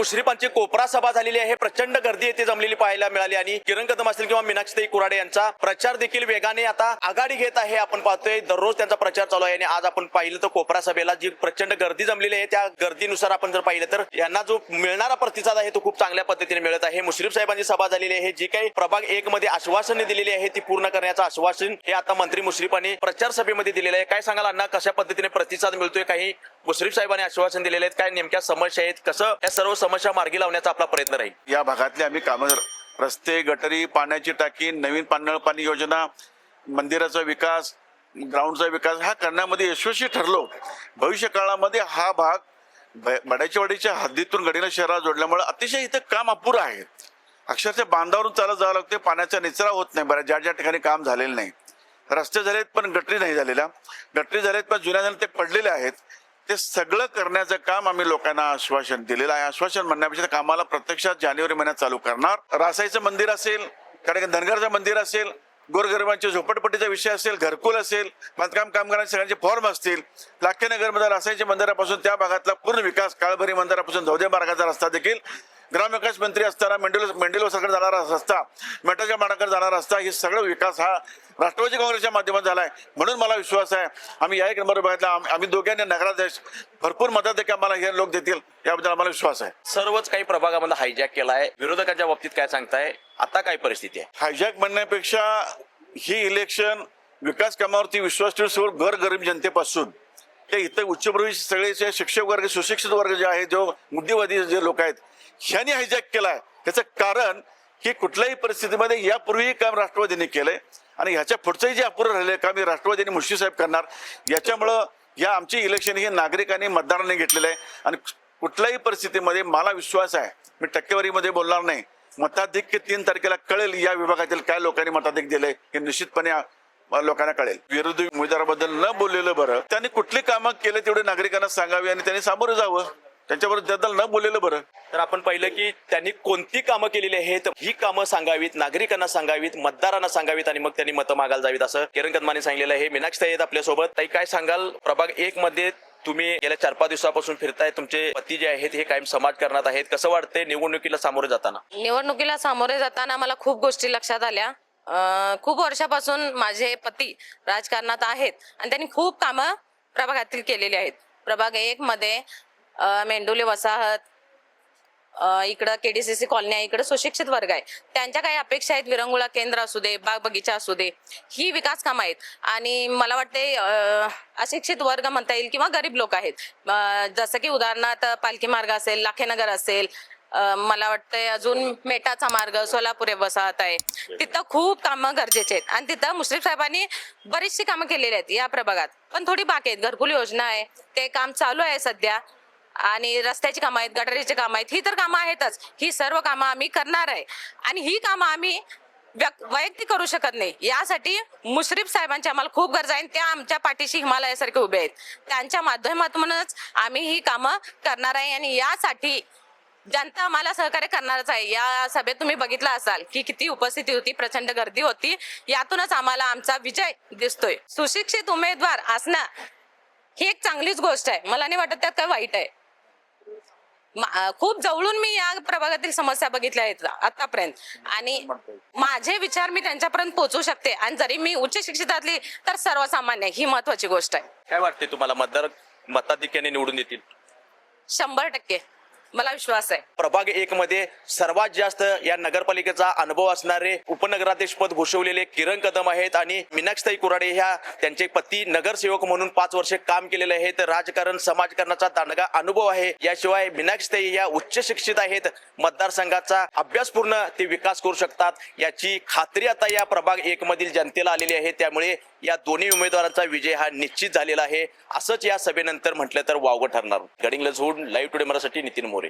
मुश्रीफांची कोपरा सभा झालेली आहे. प्रचंड गर्दी येथे जमलेली पाहायला मिळाली. आणि किरण कदम असतील किंवा मीनाक्षीताई कुराडे यांचा प्रचार देखील वेगाने आता आघाडी घेत आहे. आपण पाहतोय दररोज त्यांचा प्रचार चालू आहे. आणि आज आपण पाहिलं तर कोपरा सभेला जी प्रचंड गर्दी जमलेली आहे त्या गर्दीनुसार आपण जर पाहिलं तर यांना जो मिळणारा प्रतिसाद आहे तो खूप चांगल्या पद्धतीने मिळत आहे. मुश्रीफ साहेबांची सभा झालेली आहे. जी काही प्रभाग एक मध्ये आश्वासने दिलेली आहे ती पूर्ण करण्याचं आश्वासन हे आता मंत्री मुश्रीफांनी प्रचार सभेमध्ये दिलेलं आहे. काय सांगाल अण्णा कशा पद्धतीने प्रतिसाद मिळतोय? काही मुश्रीफ साहेबांनी आश्वासन दिलेले आहेत काय नेमक्या समस्या आहेत? कसं या सर्व समस्या मार्गी लावण्याचा आपला प्रयत्न राहील. या भागातले आम्ही कामं रस्ते गटरी पाण्याची टाकी नवीन पानळ पाणी योजना मंदिराचा विकास ग्राउंडचा विकास हा करण्यामध्ये यशस्वी ठरलो. भविष्य काळामध्ये हा भाग ब- बड्याचीवाडीच्या हद्दीतून गडिना शहराला जोडल्यामुळे अतिशय इथं काम अपुरं आहे. अक्षरशः बांधावरून चालत जावं लागते पाण्याचा निचरा होत नाही बऱ्या ज्या ज्या ठिकाणी काम झालेलं नाही. रस्ते झालेत पण गटरी नाही झालेल्या. गटरी झालेत पण जुन्या जुन्या ते पडलेले आहेत. ते सगळं करण्याचं काम आम्ही लोकांना आश्वासन दिलेलं आहे. आश्वासन म्हणण्यापेक्षा कामाला प्रत्यक्षात जानेवारी महिन्यात चालू करणार. रासाईचं मंदिर असेल कारण धनगरचं मंदिर असेल गोरगरिबांच्या झोपडपट्टीचा विषय असेल घरकुल असेल बांधकाम कामगारांचे सगळ्यांचे फॉर्म असतील लाख्यनगरमध्ये रासायनिक मंदिरापासून त्या भागातला पूर्ण विकास काळभरी मंदिरापासून धौदे मार्गाचा रस्ता देखील ग्रामविकास मंत्री असताना मेंडेलो मेंडेलोसाकडे जाणारा रस्ता मेटाच्या मार्गाकडे जाणारा रस्ता हे सगळं विकास हा राष्ट्रवादी काँग्रेसच्या माध्यमात झालाय. म्हणून मला विश्वास आहे आम्ही या एक नंबर बघितला आम- आम्ही दोघांनी नगराध्यक्ष भरपूर मदत देखील आम्हाला हे लोक देतील याबद्दल आम्हाला विश्वास आहे. सर्वच काही प्रभागामध्ये हायजॅक केलाय. विरोधकांच्या बाबतीत काय सांगताय? आता काय परिस्थिती आहे? हायजॅक म्हणण्यापेक्षा ही इलेक्शन विकास कामावरती विश्वास ठेवून सर्व गरगरीब जनतेपासून ते इथं उच्चप्रवी सगळे जे शिक्षक वर्ग सुशिक्षित वर्ग जे आहे जो मुद्देवादी जे लोक आहेत ह्यांनी हायजॅक केलाय. त्याचं कारण की कुठल्याही परिस्थितीमध्ये यापूर्वीही काम राष्ट्रवादीने केलंय आणि ह्याच्या पुढचंही जे अपुरं राहिलंय काम हे राष्ट्रवादीने मुश्री साहेब करणार. याच्यामुळं या आमची इलेक्शन हे नागरिकांनी मतदारांनी घेतलेलं आहे. आणि कुठल्याही परिस्थितीमध्ये मला विश्वास आहे मी टक्केवारीमध्ये बोलणार नाही. मताधिक्य तीन तारखेला कळेल या विभागातील काय लोकांनी मताधिक दिले हे निश्चितपणे लोकांना कळेल. विरोधी उमेदवाराबद्दल न बोललेलं बरं. त्यांनी कुठली कामं केले तेवढे नागरिकांना सांगावी आणि त्यांनी सामोरं जावं. त्यांच्याबरोबर त्याबद्दल न बोललेलं बरं. तर आपण पाहिलं की त्यांनी कोणती कामं केलेली आहेत ही कामं सांगावीत नागरिकांना सांगावीत मतदारांना सांगावीत आणि मग त्यांनी मतं मागायला जावीत असं किरण कदमाने सांगितलेलं आहे. मीनाक्षी आहेत आपल्यासोबत. ताई काय सांगाल? प्रभाग एक मध्ये तुम्ही गेल्या चार पाच दिवसापासून फिरताय. तुमचे पती जे आहेत हे कायम समाजकारणात आहेत. कसं वाटतंय निवडणुकीला सामोरे जाताना? निवडणुकीला सामोरे जाताना मला खूप गोष्टी लक्षात आल्या. खूप वर्षापासून माझे पती राजकारणात आहेत आणि त्यांनी खूप कामं प्रभागातील केलेली आहेत. प्रभाग एक मध्ये मेंडुले वसाहत इकडं केडीसीसी कॉलनी आहे इकडं सुशिक्षित वर्ग आहे. त्यांच्या काही अपेक्षा आहेत विरंगुळा केंद्र असू दे बाग बगीचा असू दे ही विकास कामं आहेत. आणि मला वाटते अशिक्षित वर्ग म्हणता येईल किंवा गरीब लोक आहेत. जसं की उदाहरणार्थ पालखी मार्ग असेल लाखेनगर असेल मला वाटतंय अजून मेटाचा मार्ग सोलापूर वसाहत आहे. तिथं खूप कामं गरजेचे आहेत. आणि तिथं मुश्रीफ साहेबांनी बरीचशी कामं केलेली आहेत या प्रभागात. पण थोडी बाकी आहेत. घरकुल योजना आहे. ते काम चालू आहे सध्या. आणि रस्त्याची कामं आहेत गटारीची कामं आहेत. ही तर कामं आहेतच. ही सर्व कामं आम्ही करणार आहे. आणि ही कामं आम्ही वैयक्तिक करू शकत नाही. यासाठी मुश्रीफ साहेबांची आम्हाला खूप गरज आहे. आणि त्या आमच्या पाठीशी हिमालयासारखे उभे आहेत. त्यांच्या माध्यमातूनच आम्ही ही कामं करणार आहे. आणि यासाठी जनता आम्हाला सहकार्य करणारच आहे. या सभेत तुम्ही बघितलं असाल की किती उपस्थिती होती प्रचंड गर्दी होती. यातूनच आम्हाला आमचा विजय दिसतोय. सुशिक्षित उमेदवार असणं ही एक चांगलीच गोष्ट आहे. मला नाही वाटत त्यात काय वाईट आहे. खूप जवळून मी या प्रभागातील समस्या बघितल्या आहेत आतापर्यंत. आणि माझे विचार मी त्यांच्यापर्यंत पोहोचू शकते. आणि जरी मी उच्च शिक्षितातली तर सर्वसामान्य ही महत्वाची गोष्ट आहे. काय वाटते तुम्हाला? मतदार मताधिक्याने निवडून येतील शंभर टक्के. मला विश्वास आहे. प्रभाग एक मध्ये सर्वात जास्त या नगरपालिकेचा अनुभव असणारे उपनगराध्यक्ष पद भूषवलेले किरण कदम आहेत आणि मीनाक्षताई कुराडे ह्या त्यांचे पती नगरसेवक म्हणून पाच वर्षे काम केलेले आहेत. राजकारण समाजकारणाचा दांडगा अनुभव आहे. याशिवाय मीनाक्षताई या उच्च शिक्षित आहेत. मतदारसंघाचा अभ्यासपूर्ण ते विकास करू शकतात. याची खात्री आता या प्रभाग एक मधील जनतेला आलेली आहे. त्यामुळे या दोन्ही उमेदवारांचा विजय हा निश्चित झालेला आहे. असंच या सभेनंतर म्हटलं तर वावगं ठरणार. गडिंग्लज हुड लाईव्ह टुडे मराठी नितीन मोरे.